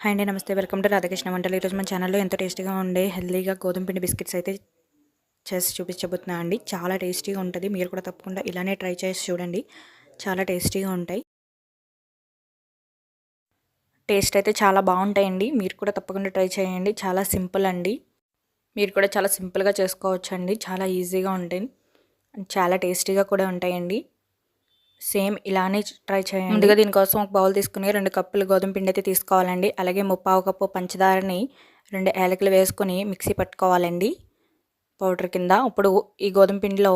Hi అండి నమస్తే. Welcome to Radhakrishna వంటలు. ఈరోజు మన ఛానల్లో ఎంతో టేస్టీగా ఉండే హెల్దీగా గోధుమ పిండి బిస్కెట్స్ అయితే చేసి చూపించబోతున్నా అండి. చాలా టేస్టీగా ఉంటుంది. మీరు కూడా తప్పకుండా ఇలానే ట్రై చేసి చూడండి. చాలా టేస్టీగా ఉంటాయి. టేస్ట్ అయితే చాలా బాగుంటాయండి. మీరు కూడా తప్పకుండా ట్రై చేయండి. చాలా సింపుల్ అండి. మీరు కూడా చాలా సింపుల్గా చేసుకోవచ్చు అండి చాలా ఈజీగా ఉంటాయి. చాలా టేస్టీగా కూడా ఉంటాయండి. సేమ్ ఇలానే ట్రై చేయండి. ముందుగా దీనికోసం ఒక బౌల్ తీసుకుని రెండు కప్పులు గోధుమ పిండి అయితే తీసుకోవాలండి. అలాగే ముప్పావు కప్పు పంచదారని రెండు యాలకులు వేసుకొని మిక్సీ పట్టుకోవాలండి. పౌడర్ కింద ఇప్పుడు ఈ గోధుమ పిండిలో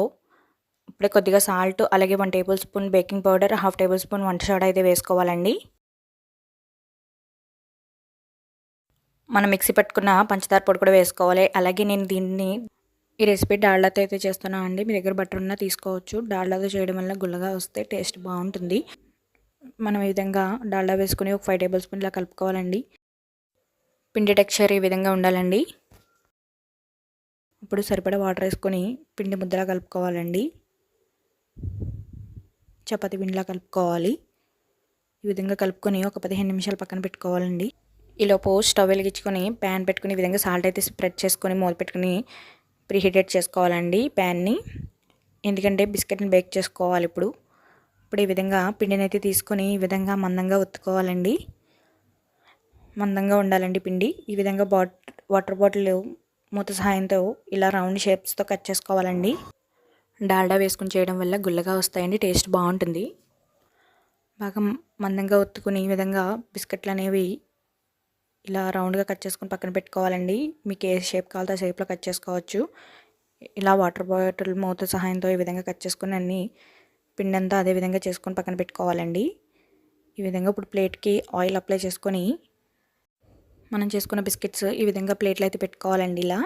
ఇప్పుడే కొద్దిగా సాల్ట్ అలాగే one tablespoon baking powder half tablespoon వంట సోడా అయితే వేసుకోవాలండి. మనం మిక్సీ పట్టుకున్న పంచదార పొడి కూడా వేసుకోవాలి. అలాగే నేను దీన్ని ఈ రెసిపీ డాల్డాతో అయితే చేస్తున్నాం అండి మీ దగ్గర బట్టర్ ఉన్నా తీసుకోవచ్చు. డాల్డాతో చేయడం వల్ల గుల్లగా వస్తే టేస్ట్ బాగుంటుంది. మనం ఈ విధంగా డాల్డా వేసుకుని ఒక ఫైవ్ టేబుల్ స్పూన్లా కలుపుకోవాలండి. పిండి టెక్స్చర్ ఈ విధంగా ఉండాలండి. ఇప్పుడు సరిపడా వాటర్ వేసుకొని పిండి ముద్దలా కలుపుకోవాలండి. చపాతి పిండిలా కలుపుకోవాలి. ఈ విధంగా కలుపుకొని ఒక పదిహేను నిమిషాలు పక్కన పెట్టుకోవాలండి. ఈలోపు స్టవ్ వెలిగించుకొని ప్యాన్ పెట్టుకుని ఈ విధంగా సాల్ట్ అయితే స్ప్రెడ్ చేసుకొని మూత పెట్టుకుని ప్రీహీటెడ్ చేసుకోవాలండి ప్యాన్ని. ఎందుకంటే బిస్కెట్ని బేక్ చేసుకోవాలి ఇప్పుడు. ఇప్పుడు ఈ విధంగా పిండిని అయితే తీసుకొని ఈ విధంగా మందంగా ఒత్తుకోవాలండి. మందంగా ఉండాలండి పిండి. ఈ విధంగా బాట్ వాటర్ బాటిల్ మూత సహాయంతో ఇలా రౌండ్ షేప్స్తో కట్ చేసుకోవాలండి. డాల్డా వేసుకుని చేయడం వల్ల గుల్లగా వస్తాయండి టేస్ట్ బాగుంటుంది. బాగా మందంగా ఒత్తుకుని ఈ విధంగా బిస్కెట్లు అనేవి ఇలా రౌండ్గా కట్ చేసుకుని పక్కన పెట్టుకోవాలండి. మీకు ఏ షేప్ కావాలో ఆ షేప్లో కట్ చేసుకోవచ్చు. ఇలా వాటర్ బాటిల్ మూత సహాయంతో ఈ విధంగా కట్ చేసుకుని అన్ని పిండి అంతా అదే విధంగా చేసుకొని పక్కన పెట్టుకోవాలండి. ఈ విధంగా ఇప్పుడు ప్లేట్కి ఆయిల్ అప్లై చేసుకొని మనం చేసుకున్న బిస్కెట్స్ ఈ విధంగా ప్లేట్లో అయితే పెట్టుకోవాలండి ఇలా.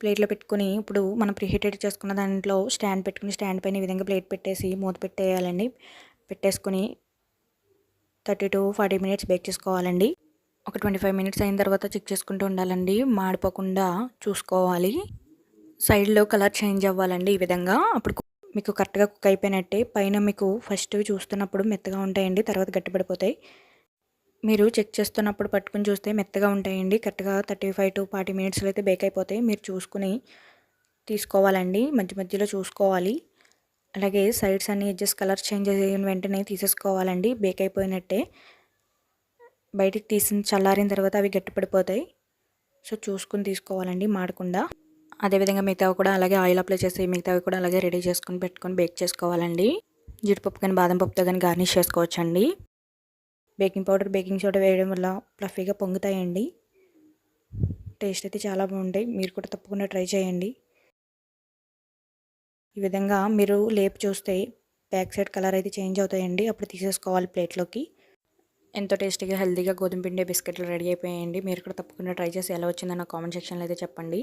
ప్లేట్లో పెట్టుకుని ఇప్పుడు మనం ప్రిహీటెడ్ చేసుకున్న దాంట్లో స్టాండ్ పెట్టుకుని స్టాండ్ పైన ఈ విధంగా ప్లేట్ పెట్టేసి మూత పెట్టేయాలండి. పెట్టేసుకుని thirty to forty minutes bake చేసుకోవాలండి. ఒక ట్వంటీ ఫైవ్ మినిట్స్ అయిన తర్వాత చెక్ చేసుకుంటూ ఉండాలండి. మాడిపోకుండా చూసుకోవాలి. సైడ్లో కలర్ చేంజ్ అవ్వాలండి ఈ విధంగా. అప్పుడు మీకు కరెక్ట్గా కుక్ అయిపోయినట్టే. పైన మీకు ఫస్ట్ చూస్తున్నప్పుడు మెత్తగా ఉంటాయండి తర్వాత గట్టిపడిపోతాయి. మీరు చెక్ చేస్తున్నప్పుడు పట్టుకుని చూస్తే మెత్తగా ఉంటాయండి. కరెక్ట్గా థర్టీ ఫైవ్ టు ఫార్టీ మినిట్స్లో అయితే బేక్ అయిపోతాయి. మీరు చూసుకుని తీసుకోవాలండి. మధ్య మధ్యలో చూసుకోవాలి. అలాగే సైడ్స్ అన్ని ఎడ్జెస్ కలర్ చేంజ్ అయిన వెంటనే తీసేసుకోవాలండి. బేక్ అయిపోయినట్టే. బయటికి తీసిన చల్లారిన తర్వాత అవి గట్టిపడిపోతాయి. సో చూసుకుని తీసుకోవాలండి మాడకుండా. అదేవిధంగా మిగతావి కూడా అలాగే ఆయిల్ అప్లై చేసి మిగతావి కూడా అలాగే రెడీ చేసుకుని పెట్టుకొని బేక్ చేసుకోవాలండి. జీడిపప్పు కానీ బాదం పప్పుతో కానీ గార్నిష్ చేసుకోవచ్చండి. బేకింగ్ పౌడర్ బేకింగ్ సోడా వేయడం వల్ల ఫ్లఫీగా పొంగుతాయండి. టేస్ట్ అయితే చాలా బాగుంటాయి. మీరు కూడా తప్పకుండా ట్రై చేయండి. ఈ విధంగా మీరు లేపు చూస్తే బ్యాక్ సైడ్ కలర్ అయితే చేంజ్ అవుతాయండి. అప్పుడు తీసేసుకోవాలి ప్లేట్లోకి ఎంతో టేస్టీగా హెల్తీగా గోధుమ పిండి బిస్కెట్లు రెడీ అయిపోయాయండి. మీరు కూడా తప్పకుండా ట్రై చేసి ఎలా వచ్చిందో నా కామెంట్ సెక్షన్లో అయితే చెప్పండి.